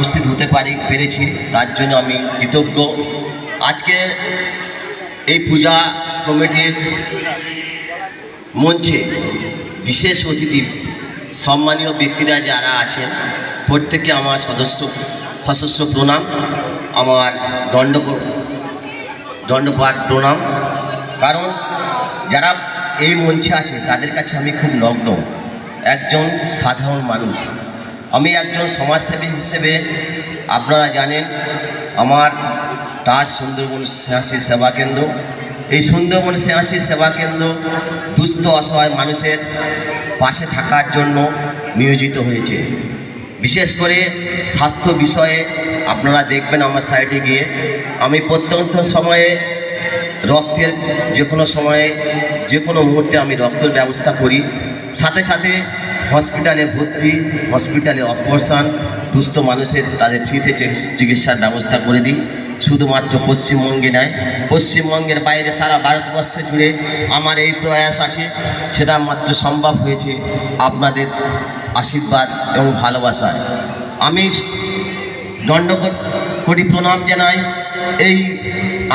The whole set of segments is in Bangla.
উপস্থিত হতে পারি, পেরেছি, তার জন্য আমি কৃতজ্ঞ। আজকে এই পূজা কমিটির মঞ্চে বিশেষ অতিথি, সম্মানীয় ব্যক্তিরা যারা আছেন, প্রত্যেককে আমার সদস্য, সশস্ত্র প্রণাম, আমার দণ্ড দণ্ডপাঠ প্রণাম। কারণ যারা এই মঞ্চে আছে, তাদের কাছে আমি খুব নগ্ন। একজন সাধারণ মানুষ। আমি একজন সমাজসেবী হিসেবে আপনারা জানেন, আমার তাজ সুন্দরবন স্নেহাসী সেবা কেন্দ্র। এই সুন্দরবন স্নেহাসী সেবা কেন্দ্র দুস্থ অসহায় মানুষের পাশে থাকার জন্য নিয়োজিত হয়েছে। বিশেষ করে স্বাস্থ্য বিষয়ে আপনারা দেখবেন আমার সাইডে গিয়ে, আমি প্রত্যন্ত সময়ে রক্তের যে কোনো সময়ে, যে কোনো মুহূর্তে আমি রক্তের ব্যবস্থা করি। সাথে সাথে হসপিটালে ভর্তি, হসপিটালে অপারেশন, দুস্থ মানুষের তাদের ফ্রিতে চিকিৎসার ব্যবস্থা করে দিই। শুধুমাত্র পশ্চিমবঙ্গে নয়, পশ্চিমবঙ্গের বাইরে সারা ভারতবর্ষ জুড়ে আমার এই প্রয়াস আছে, সেটা মাত্র সম্ভব হয়েছে আপনাদের আশীর্বাদ এবং ভালোবাসায় আমি দণ্ড কোটি প্রণাম জানাই এই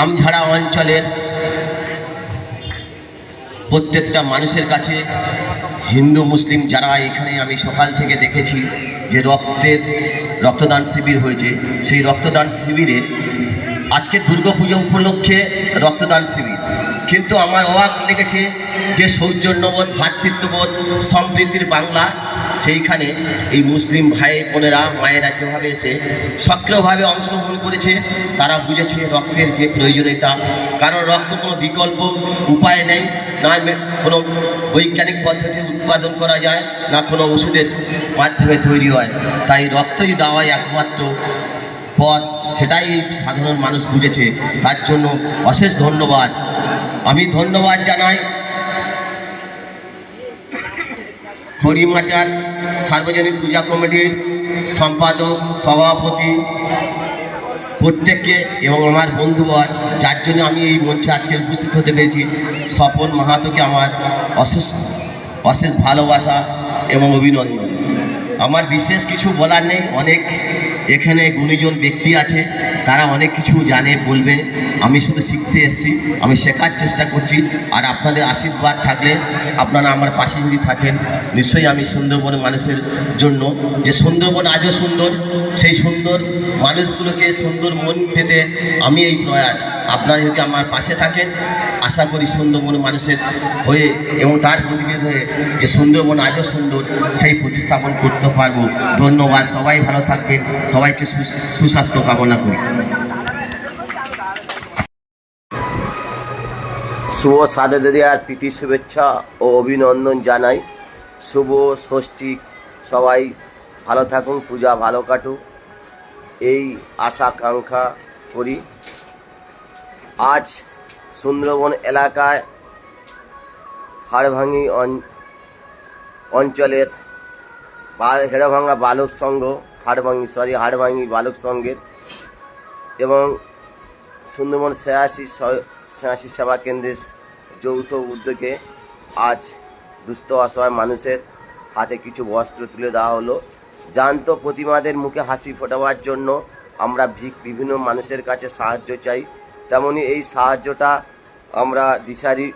আমঝাড়া অঞ্চলের প্রত্যেকটা মানুষের কাছে। হিন্দু, মুসলিম যারা এখানে আমি সকাল থেকে দেখেছি যে রক্তের রক্তদান শিবির হয়েছে, সেই রক্তদান শিবিরে আজকে দুর্গাপুজো উপলক্ষে রক্তদান শিবির। কিন্তু আমার অবাক লেগেছে যে সৌজন্যবোধ ভ্রাতৃত্ববোধ সম্প্রীতির বাংলা সেইখানে এই মুসলিম ভাই বোনেরা, মায়েরা যেভাবে এসে সক্রিয়ভাবে অংশগ্রহণ করেছে, তারা বুঝেছে রক্তের যে প্রয়োজনীয়তা। কারণ রক্ত কোনো বিকল্প উপায় নেই, না কোনো বৈজ্ঞানিক পদ্ধতি উৎপাদন করা যায়, না কোনো ওষুধের মাধ্যমে তৈরি হয়। তাই রক্তই দেওয়াই একমাত্র পথ, সেটাই সাধারণ মানুষ বুঝেছে। তার জন্য অশেষ ধন্যবাদ। আমি ধন্যবাদ জানাই খড়িমাচার সার্বজনীন পূজা কমিটির সম্পাদক, সভাপতি, প্রত্যেককে এবং আমার বন্ধুবর যার জন্য আমি এই মঞ্চে আজকে উপস্থিত হতে পেরেছি। স্বপন মাহাতোকে আমার অশেষ অশেষ ভালোবাসা এবং অভিনন্দন। আমার বিশেষ কিছু বলার নেই, অনেক এখানে গুণীজন ব্যক্তি আছে, তারা অনেক কিছু জানে, বলবে। আমি শুধু শিখতে এসেছি, আমি শেখার চেষ্টা করছি। আর আপনাদের আশীর্বাদ থাকলে আপনারা আমার পাশে যদি থাকেন, নিশ্চয়ই আমি সুন্দরবনের মানুষের জন্য, যে সুন্দরবন আজও সুন্দর, সেই সুন্দর মানুষগুলোকে সুন্দর মন পেতে আমি এই প্রয়াস আপনারা যদি আমার পাশে থাকেন, আশা করি সুন্দরবন মানুষের হয়ে এবং তার প্রতিনিধি হয়ে যে সুন্দরবন আজও সুন্দর, সেই প্রতিস্থাপন করতে পারব। ধন্যবাদ, সবাই ভালো থাকবেন, সবাইকে সুস্বাস্থ্য কামনা করি। শুভ সাদেদিয়ার প্রীতি শুভেচ্ছা ও অভিনন্দন জানাই। শুভ ষষ্ঠী, সবাই ভালো থাকুন, পূজা ভালো কাটুক। এই আশা আকাঙ্ক্ষা করি আজ সুন্দরবন এলাকায় হাড়ভাঙি অঞ্চলের বা- হেড়াভাঙা বালক সংঘ, হাড়ভাঙি সরি হাড়ভাঙি বালক সংঘের এবং সুন্দরবন সেয়াশি ছেয়াশি সেবা কেন্দ্রের যৌথ উদ্যোগে আজ দুস্থ অসহায় মানুষের হাতে কিছু বস্ত্র তুলে দেওয়া হলো। জান্ত প্রতিমাদের মুখে হাসি ফোটাবার জন্য আমরা ভিক বিভিন্ন মানুষের কাছে সাহায্য চাই। তেমনি এই সাহায্যটা আমরা দিশারি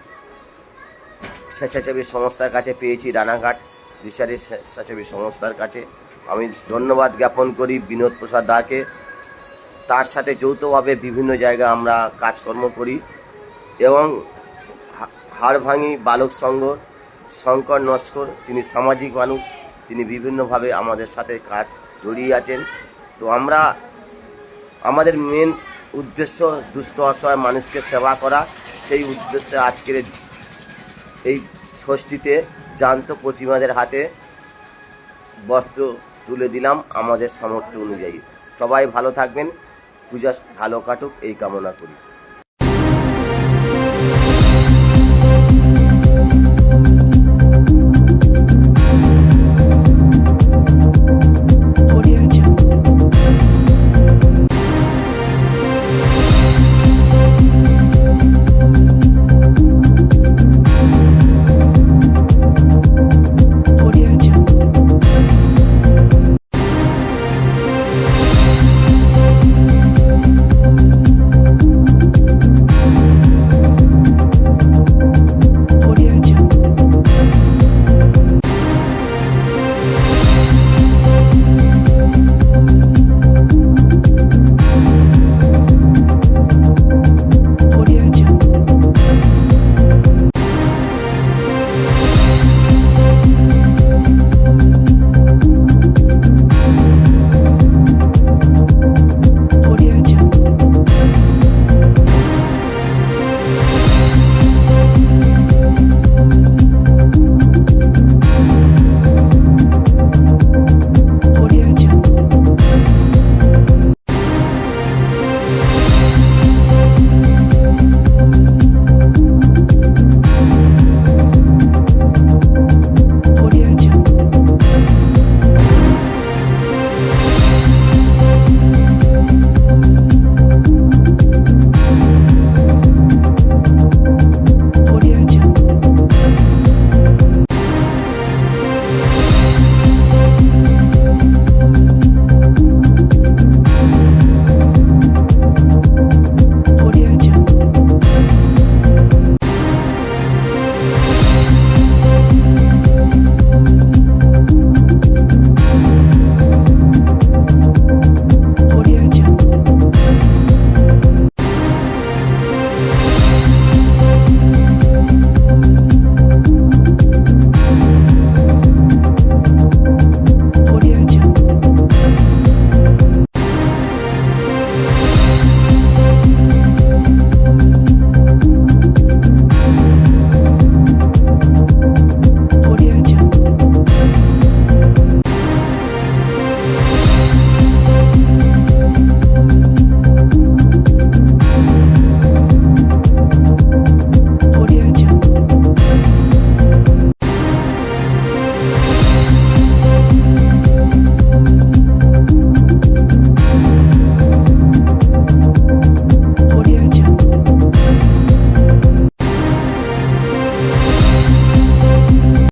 স্বেচ্ছাসেবী সংস্থার কাছে পেয়েছি, রানাঘাট দিশারি স্বেচ্ছাসেবী সংস্থার কাছে। আমি ধন্যবাদ জ্ঞাপন করি বিনোদ প্রসাদ দাকে। তার সাথে যৌথভাবে বিভিন্ন জায়গায় আমরা কাজকর্ম করি এবং হাড়ভাঙি বালক সংঘ, শঙ্কর নস্কর, তিনি সামাজিক মানুষ, তিনি বিভিন্নভাবে আমাদের সাথে কাজ জড়িয়ে আছেন। তো আমরা, আমাদের মেন উদ্দেশ্য দুস্থ অসহায় মানুষকে সেবা করা, সেই উদ্দেশ্যে আজকের এই ষষ্ঠীতে জান্ত প্রতিমাদের হাতে বস্ত্র তুলে দিলাম আমাদের সামর্থ্য অনুযায়ী। সবাই ভালো থাকবেন, পূজা ভালো কাটুক, এই কামনা করি।